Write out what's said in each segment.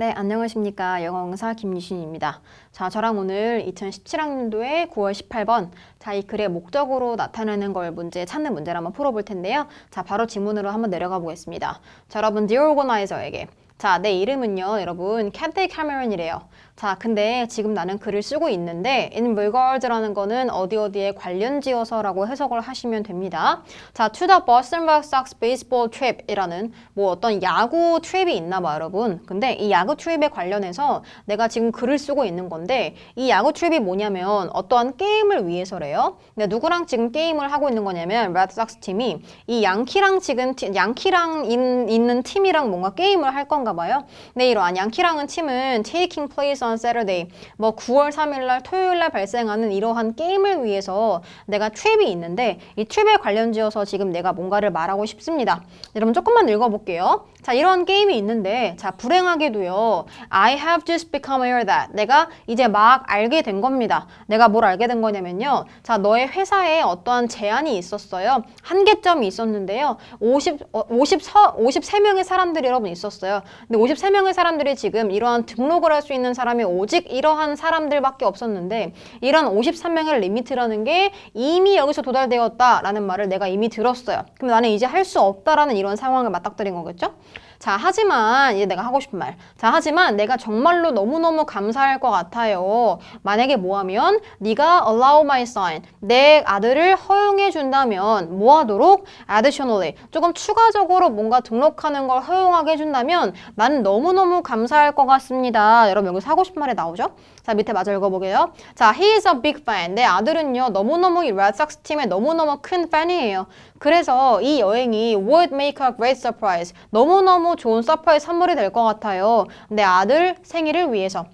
네, 안녕하십니까. 영어 강사 김유신입니다. 자, 저랑 오늘 2017학년도에 9월 18번, 자, 이 글의 목적으로 나타내는 걸 문제, 찾는 문제를 한번 풀어볼 텐데요. 자, 바로 지문으로 한번 내려가 보겠습니다. 자, 여러분, Dear Organizer에게. 자, 내 이름은요, 여러분, 캐티 캐머런이래요. 자, 근데 지금 나는 글을 쓰고 있는데 in regards라는 거는 어디 어디에 관련지어서라고 해석을 하시면 됩니다. 자, to the Boston Red Sox baseball trip이라는 뭐 어떤 야구 트립이 있나 봐, 여러분. 근데 이 야구 트립에 관련해서 내가 지금 글을 쓰고 있는 건데 이 야구 트립이 뭐냐면 어떠한 게임을 위해서래요. 근데 누구랑 지금 게임을 하고 있는 거냐면 Red Sox 팀이 이 양키랑 지금 티- 양키랑 인- 있는 팀이랑 뭔가 게임을 할 건가 봐요. 근데 이러한 양키랑은 팀은 taking place on Saturday 뭐 9월 3일 날 토요일 날 발생하는 이러한 게임을 위해서 내가 트립이 있는데 이 트립에 관련지어서 지금 내가 뭔가를 말하고 싶습니다. 여러분 조금만 읽어볼게요. 자 이런 게임이 있는데 자 불행하게도요. I have just become aware that 내가 이제 막 알게 된 겁니다. 내가 뭘 알게 된 거냐면요. 자 너의 회사에 어떠한 제한이 있었어요. 한계점이 있었는데요. 50, 어, 50, 53명의 사람들이 여러분 있었어요. 근데 53명의 사람들이 지금 이러한 등록을 할 수 있는 사람이 오직 이러한 사람들밖에 없었는데 이런 53명의 리미트라는 게 이미 여기서 도달되었다라는 말을 내가 이미 들었어요. 그럼 나는 이제 할 수 없다라는 이런 상황을 맞닥뜨린 거겠죠? 자, 하지만 이제 내가 하고 싶은 말. 자, 하지만 내가 정말로 너무너무 감사할 것 같아요. 만약에 뭐 하면 네가 allow my son 내 아들을 허용해 준다면 뭐 하도록 additionally 조금 추가적으로 뭔가 등록하는 걸 허용하게 해 준다면 나는 너무너무 감사할 것 같습니다. 여러분 여기서 하고 싶은 말이 나오죠? 자, 밑에 마저 읽어보게요. 자, he is a big fan. 내 아들은요, 너무너무 이 Sox 팀의 너무너무 큰 팬이에요. 그래서 이 여행이 would make a great surprise. 너무너무 좋은 서프라이즈 선물이 될 것 같아요. 내 아들 생일을 위해서.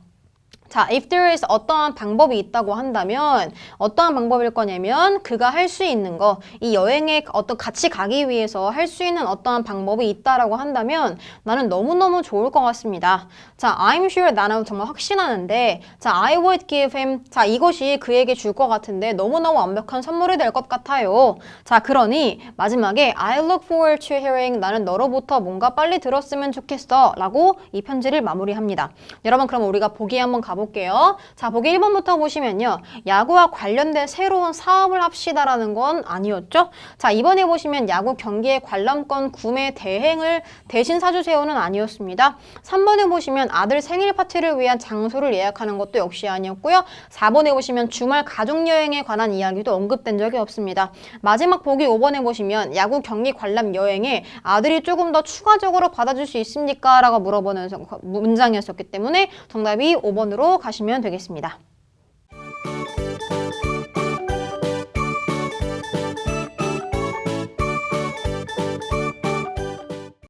자, if there is 어떠한 방법이 있다고 한다면 어떠한 방법일 거냐면 그가 할 수 있는 거, 이 여행에 어떤 같이 가기 위해서 할 수 있는 어떠한 방법이 있다라고 한다면 나는 너무너무 좋을 것 같습니다. 자, I'm sure 나는 정말 확신하는데 자, I would give him 자, 이것이 그에게 줄 것 같은데 너무너무 완벽한 선물이 될 것 같아요. 자, 그러니 마지막에 I look forward to hearing 나는 너로부터 뭔가 빨리 들었으면 좋겠어 라고 이 편지를 마무리합니다. 여러분 그럼 우리가 보기 한번 가 볼게요. 자, 보기 1번부터 보시면요. 야구와 관련된 새로운 사업을 합시다라는 건 아니었죠? 자, 이번에 보시면 야구 경기의 관람권 구매 대행을 대신 사주세요는 아니었습니다. 3번에 보시면 아들 생일 파티를 위한 장소를 예약하는 것도 역시 아니었고요. 4번에 보시면 주말 가족여행에 관한 이야기도 언급된 적이 없습니다. 마지막 보기 5번에 보시면 야구 경기 관람 여행에 아들이 조금 더 추가적으로 받아줄 수 있습니까? 라고 물어보는 문장이었기 때문에 정답이 5번으로 가시면 되겠습니다.